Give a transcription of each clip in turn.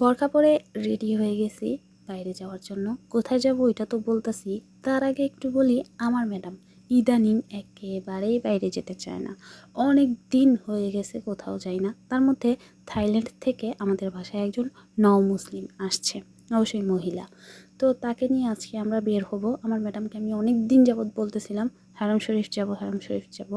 বরখা পরে রেডি হয়ে গেছি বাইরে যাওয়ার জন্য। কোথায় যাব ওইটা তো বলতেছি। তার আগে একটু বলি, আমার ম্যাডাম ইদানিং একেবারেই বাইরে যেতে চায় না। অনেক দিন হয়ে গেছে কোথাও যাই না। তার মধ্যে থাইল্যান্ড থেকে আমাদের বাসায় একজন ন মুসলিম আসছে, অবশ্যই মহিলা। তো তাকে নিয়ে আজকে আমরা বের হব। আমার ম্যাডামকে আমি অনেক দিন যাবৎ বলতেছিলাম হারাম শরীফ যাব, হারাম শরীফ যাব।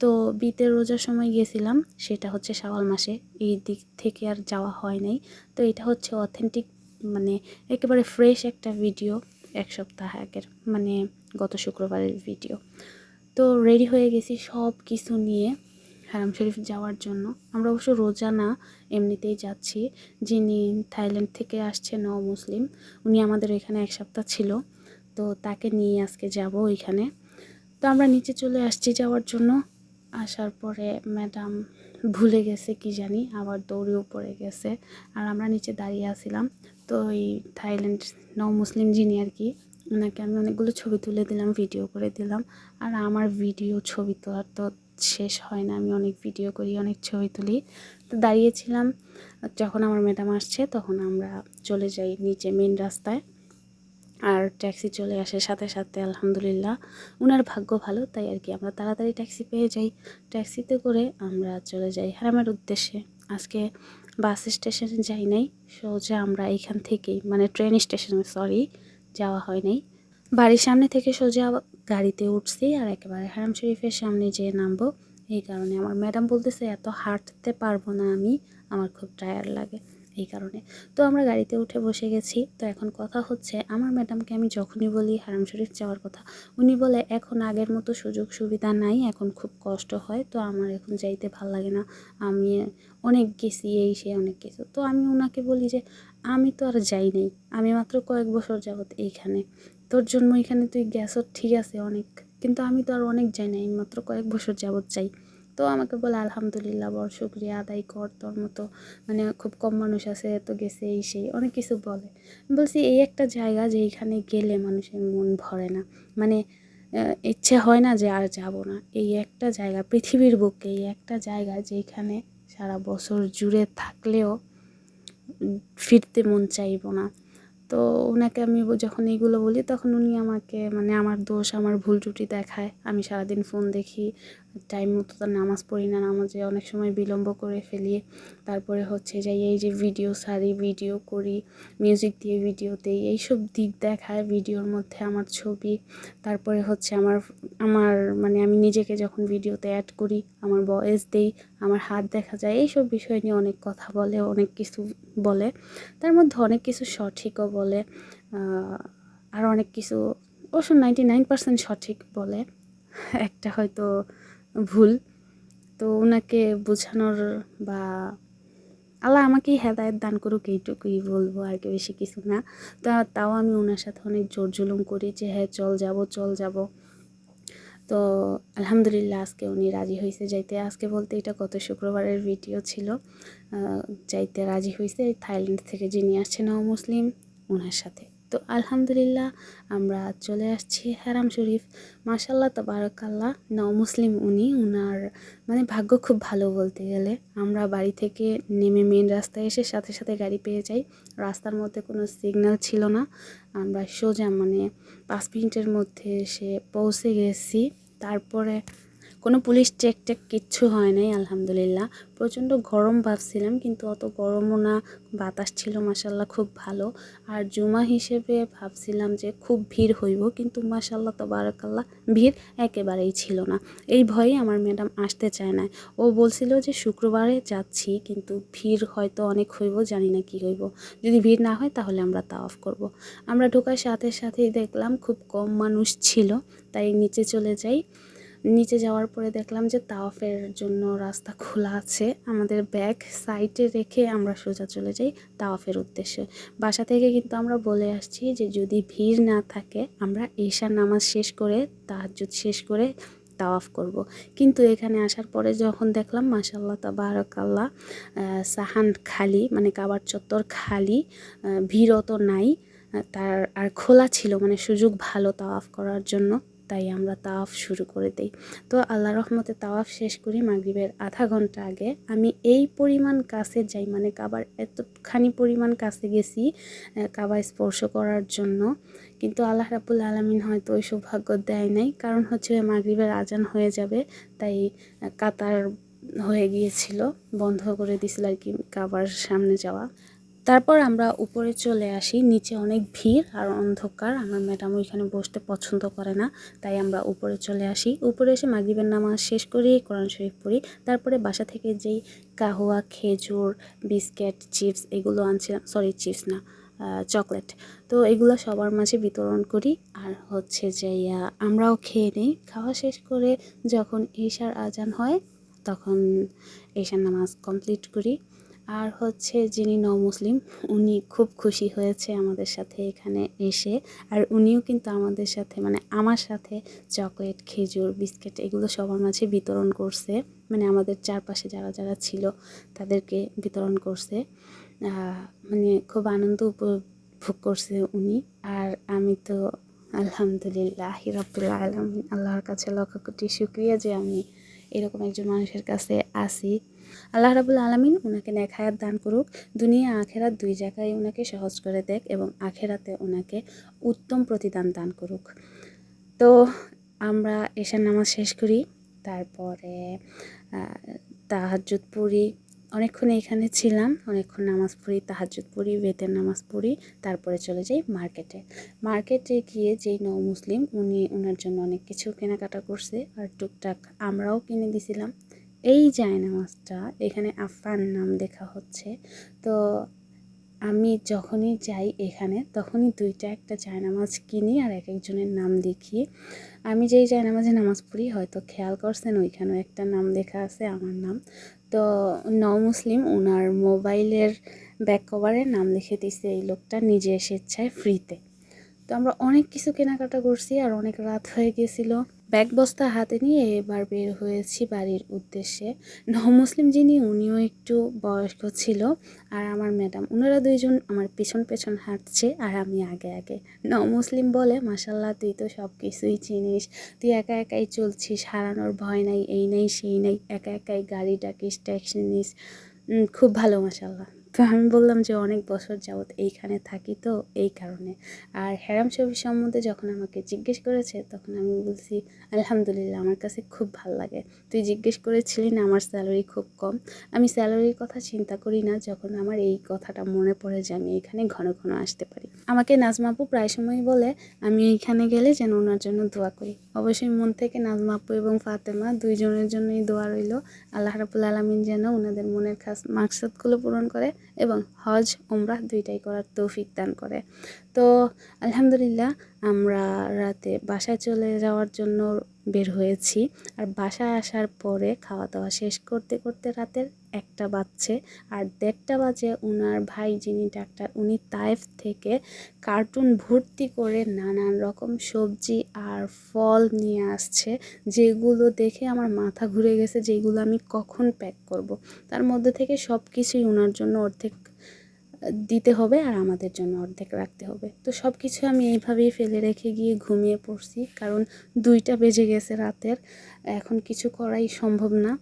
তো বিতের রোজার সময় গিয়েছিলাম, সেটা হচ্ছে শাওয়াল মাসে। এই দিক থেকে আর যাওয়া হয় নাই। তো এটা হচ্ছে অথেন্টিক মানে একেবারে ফ্রেশ একটা ভিডিও এক সপ্তাহ আগের মানে গত শুক্রবারের ভিডিও তো রেডি হয়ে গেছি সব কিছু নিয়ে হারাম শরীফ যাওয়ার জন্য। আমরা অবশ্য রোজা না, এমনিতেই যাচ্ছি। যিনি থাইল্যান্ড থেকে আসছে ন মুসলিম উনি আমাদের এখানে এক সপ্তাহ ছিল। তো তাকে নিয়ে আজকে যাব ওইখানে। তো আমরা নিচে চলে আসছি যাওয়ার জন্য। আসার পরে ম্যাডাম ভুলে গেছে কি জানি, আবার দৌড়েও পড়ে গেছে। আর আমরা নিচে দাঁড়িয়ে আছিলাম। তো এই থাইল্যান্ড নও মুসলিম যিনি আর কি, ওনাকে আমি অনেকগুলো ছবি তুলে দিলাম, ভিডিও করে দিলাম। আর আমার ভিডিও ছবি তোলার তো শেষ হয় না, আমি অনেক ভিডিও করি, অনেক ছবি তুলি। তো দাঁড়িয়েছিলাম, যখন আমার ম্যাডাম আসছে তখন আমরা চলে যাই নিচে মেন রাস্তায়। আর ট্যাক্সি চলে আসে সাথে সাথে আলহামদুলিল্লাহ ওনার ভাগ্য ভালো, তাই আর কি আমরা তাড়াতাড়ি ট্যাক্সি পেয়ে যাই। ট্যাক্সিতে করে আমরা চলে যাই হারামের উদ্দেশ্যে। আজকে বাস স্টেশনে যাই নাই, সোজা আমরা এইখান থেকেই মানে ট্রেন স্টেশনে সরি যাওয়া হয় নাই। বাড়ির সামনে থেকে সোজা গাড়িতে উঠছি আর একেবারে হারাম শরীফের সামনে যেয়ে নামবো। এই কারণে আমার ম্যাডাম বলতেছে, এত হাঁটতে পারব না আমি, আমার খুব টায়ার লাগে। এই কারণে। তো আমরা গাড়িতে উঠে বসে গেছি। তো এখন কথা হচ্ছে, আমার ম্যাডামকে আমি যখনই বলি হারাম শরীফ যাওয়ার কথা, উনি বলে, এখন আগের মতো সুযোগ সুবিধা নাই, এখন খুব কষ্ট হয়, তো আমার এখন যাইতে ভালো লাগে না। আমি অনেক গেছি, এই সে অনেক কিছু। তো আমি ওনাকে বলি যে, আমি তো আর যাই নাই, আমি মাত্র কয়েক বছর যাবত এইখানে। তোর জন্ম এখানে তুই গ্যাসও ঠিক আছে, অনেক। কিন্তু আমি তো আর অনেক যাই নাই মাত্র কয়েক বছর যাবত যাই। তো আমাকে বলে, আলহামদুলিল্লাহ বড় শুক্রিয়া আদায় কর, তোর মতো মানে খুব কম মানুষ আছে, তো গেছে এই সেই। অনেক কিছু বলে। বলছি, এই একটা জায়গা যে এইখানে গেলে মানুষের মন ভরে না। মানে ইচ্ছে হয় না যে আর যাব না। এই একটা জায়গা, পৃথিবীর বুকে এই একটা জায়গা যেখানে সারা বছর জুড়ে থাকলেও ফিরতে মন চাইব না। তো ওনাকে আমি যখন এইগুলো বলি, তখন উনি আমাকে মানে আমার দোষ, আমার ভুল ত্রুটি দেখায়। আমি সারাদিন ফোন দেখি টাইম মতো তার নামাজ পড়ি না, নামাজে অনেক সময় বিলম্ব করে ফেলি। তারপরে হচ্ছে যে এই যে ভিডিও সারি ভিডিও করি মিউজিক দিয়ে ভিডিও দিই, এইসব দিক দেখায় ভিডিওর মধ্যে আমার ছবি। তারপরে হচ্ছে আমার আমার মানে আমি নিজেকে যখন ভিডিওতে অ্যাড করি, আমার ভয়েস দেই, আমার হাত দেখা যায়, এইসব বিষয় নিয়ে অনেক কথা বলে, অনেক কিছু বলে। তার মধ্যে অনেক কিছু সঠিকও বলে আর অনেক কিছু, অবশ্য নাইনটি নাইন পার্সেন্ট সঠিক বলে। একটা হয়তো ভুল। তো ওনাকে বোঝানোর বা আল্লাহ আমাকেই হেদায়ত দান করুক, এইটুকুই বলব আর কি, বেশি কিছু না। তা তাও আমি ওনার সাথে অনেক জোর জুলুম করি যে হ্যাঁ চল যাব চল যাব। তো আলহামদুলিল্লাহ আজকে উনি রাজি হয়েছে যাইতে। আজকে বলতে এটা গত শুক্রবারের ভিডিও ছিল। যাইতে রাজি হয়েছে থাইল্যান্ড থেকে যিনি আসছেন, ও মুসলিম ওনার সাথে। তো আলহামদুলিল্লাহ আমরা চলে আসছি হারাম শরীফ। মাসাল্লাহ তবারকাল্লাহ ন মুসলিম উনি, উনার মানে ভাগ্য খুব ভালো বলতে গেলে। আমরা বাড়ি থেকে নেমে মেন রাস্তায় এসে সাথে সাথে গাড়ি পেয়ে যাই। রাস্তার মধ্যে কোনো সিগন্যাল ছিল না। আমরা সোজা মানে পাঁচ মিনিটের মধ্যে এসে পৌঁছে গেছি। তারপরে কোনো পুলিশ চেক টেক কিচ্ছু হয় নাই, আলহামদুলিল্লাহ। প্রচণ্ড গরম ভাবছিলাম, কিন্তু অত গরমও না, বাতাস ছিল মাসাল্লাহ খুব ভালো। আর জুমা হিসেবে ভাবছিলাম যে খুব ভিড় হইব, কিন্তু মাসাল্লাহ তো বারাকাল্লাহ ভিড় একেবারেই ছিল না। এই ভয়ে আমার ম্যাডাম আসতে চায় না ও বলছিল যে শুক্রবারে যাচ্ছি, কিন্তু ভিড় হয়তো অনেক হইব, জানি না কি হইব। যদি ভিড় না হয় তাহলে আমরা তা অফ করব। আমরা ঢোকার সাথে সাথেই দেখলাম খুব কম মানুষ ছিল, তাই নিচে চলে যাই। নিচে যাওয়ার পরে দেখলাম যে তাওয়াফের জন্য রাস্তা খোলা আছে। আমাদের ব্যাগ সাইডে রেখে আমরা সোজা চলে যাই তাওয়াফের উদ্দেশ্যে। বাসা থেকে কিন্তু আমরা বলে আসছি যে যদি ভিড় না থাকে, আমরা এশার নামাজ শেষ করে তাহাজুদ শেষ করে তাওয়াফ করব। কিন্তু এখানে আসার পরে যখন দেখলাম মাসাল্লাহ তাবারকাল্লাহ সাহান খালি মানে কাবার চত্বর খালি ভিড় অত নাই তার আর খোলা ছিল মানে সুযোগ ভালো তাওয়াফ করার জন্য। তাই আমরা তাওয়াফ শুরু করে দেই। তো আল্লাহ রহমতে তাওয়াফ শেষ করি মাগরিবের আধা ঘণ্টা আগে। আমি এই পরিমাণ কাছে যাই মানে কাবার এতখানি পরিমাণ কাছে গেছি কাবা স্পর্শ করার জন্য। কিন্তু আল্লাহ রাবুল আলমিন হয়তো ওই সৌভাগ্য দেয় নাই। কারণ হচ্ছে মাগরিবের আজান হয়ে যাবে, তাই কাতার হয়ে গিয়েছিল, বন্ধ করে দিছিল আর কি কাবার সামনে যাওয়া। তারপর আমরা উপরে চলে আসি, নিচে অনেক ভিড় আর অন্ধকার। আমার ম্যাডাম ওইখানে বসতে পছন্দ করে না, তাই আমরা উপরে চলে আসি। উপরে এসে মাগরিবের নামাজ শেষ করি, কোরআন শরীফ পড়ি। তারপরে বাসা থেকে যেই কাহুয়া, খেজুর, বিস্কিট, চিপস এগুলো আনছিলাম সরি চিপস না চকলেট। তো এগুলো সবার মাঝে বিতরণ করি। আর হচ্ছে যে আমরাও খেয়ে নিই। খাওয়া শেষ করে যখন ঈশার আজান হয়, তখন ঈশার নামাজ কমপ্লিট করি। আর হচ্ছে যিনি ন মুসলিম উনি খুব খুশি হয়েছে আমাদের সাথে এখানে এসে। আর উনিও কিন্তু আমাদের সাথে মানে আমার সাথে চকলেট, খেজুর, বিস্কিট এগুলো সবার মাঝে বিতরণ করছে। মানে আমাদের চারপাশে যারা যারা ছিল তাদেরকে বিতরণ করছে। মানে খুব আনন্দ উপভোগ করছে উনি। আর আমি তো আলহামদুলিল্লাহ রব্বুল আলমিন, আল্লাহর কাছে লক্ষ কোটি শুক্রিয়া যে আমি এরকম একজন মানুষের কাছে আসি। আল্লাহ রাবুল আলমিন ওনাকে নেখায়াত দান করুক, দুনিয়া আখেরাত দুই জায়গায় ওনাকে সহজ করে দেখ এবং আখেরাতে ওনাকে উত্তম প্রতিদান দান করুক। তো আমরা এশার নামাজ শেষ করি, তারপরে তাহাজুদ পড়ি। অনেকক্ষণ এখানে ছিলাম, অনেকক্ষণ নামাজ পড়ি তাহাজুদ পড়ি, বেতের নামাজ পড়ি, তারপরে চলে যাই মার্কেটে। মার্কেটে গিয়ে যেই নৌ মুসলিম উনি ওনার জন্য অনেক কিছু কেনাকাটা করছে, আর টুকটাক আমরাও কিনে দিছিলাম। এই জায়নামাজটা এখানে আফান নাম লেখা হচ্ছে। তো আমি যখনই যাই এখানে, তখনই দুইটা একটা জায়নামাজ কিনি আর এক একজনের নাম দেখি আমি যেই জায়নামাজে নামাজ পড়ি, হয়তো খেয়াল করছেন, ওইখানেও একটা নাম লেখা আছে আমার নাম। তো ন মুসলিম ওনার মোবাইলের ব্যাক কভারে নাম লিখে দিছে, এই লোকটা নিজে স্বেচ্ছায় ফ্রিতে তো আমরা অনেক কিছু কেনাকাটা করছি আর অনেক রাত হয়ে গেছিল। ব্যাগ বস্তা হাতে নিয়ে এবার বের হয়েছি বাড়ির উদ্দেশ্যে। ন মুসলিম যিনি, উনিও একটু বয়স্ক ছিল আর আমার ম্যাডাম ওনারা দুইজন আমার পেছন পেছন হাঁটছে আর আমি আগে আগে। ন মুসলিম বলে মাসাল্লাহ তুই তো সব কিছুই চিনিস। তুই একা একাই চলছিস, হারানোর ভয় নাই, এই নেই, সেই নেই, একা একাই গাড়ি ডাকিস, ট্যাক্সি নিস। খুব ভালো মাসাল্লাহ তো আমি বললাম যে অনেক বছর যাবত এইখানে থাকি তো এই কারণে। আর হ্যারাম শফি সম্বন্ধে যখন আমাকে জিজ্ঞেস করেছে, তখন আমি বলছি, আলহামদুলিল্লাহ, আমার কাছে খুব ভালো লাগে। তুই জিজ্ঞেস করেছিলি না আমার স্যালারি খুব কম। আমি স্যালারির কথা চিন্তা করি না, যখন আমার এই কথাটা মনে পড়ে যে আমি এখানে ঘন ঘন আসতে পারি। আমাকে নাজমাপু প্রায় সময়ই বলে, আমি এইখানে গেলে যেন ওনার জন্য দোয়া করি। অবশ্যই মন থেকে নাজমাপু এবং ফাতেমা দুইজনের জন্যই দোয়া রইল। আল্লাহ রাবুল আলমিন যেন ওনাদের মনের খাস মাকসাদগুলো পূরণ করে এবং হজ ওমরাহ দুইটাই করার তৌফিক দান করে। তো আলহামদুলিল্লাহ আমরা রাতে বাসায় চলে যাওয়ার জন্য বের হয়েছি। আর বাসায় আসার পরে খাওয়া দাওয়া শেষ করতে করতে রাতের একটা বাজছে। আর দেড়টা বাজে ওনার ভাই যিনি ডাক্তার, উনি তাইফ থেকে কার্টুন ভর্তি করে নানান রকম সবজি আর ফল নিয়ে আসছে, যেগুলো দেখে আমার মাথা ঘুরে গেছে, যেগুলো আমি কখন প্যাক করব। তার মধ্যে থেকে সব কিছুই ওনার জন্য অর্ধেক দিতে হবে আর আমাদের জন্য অর্ধেক রাখতে হবে। তো সব কিছু আমি এইভাবেই ফেলে রেখে গিয়ে ঘুমিয়ে পড়ছি, কারণ দুইটা বেজে গেছে রাতের। এখন কিছু করাই সম্ভব না।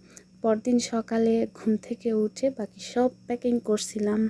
পরদিন সকালে ঘুম থেকে উঠে বাকি সব প্যাকিং করছিলাম।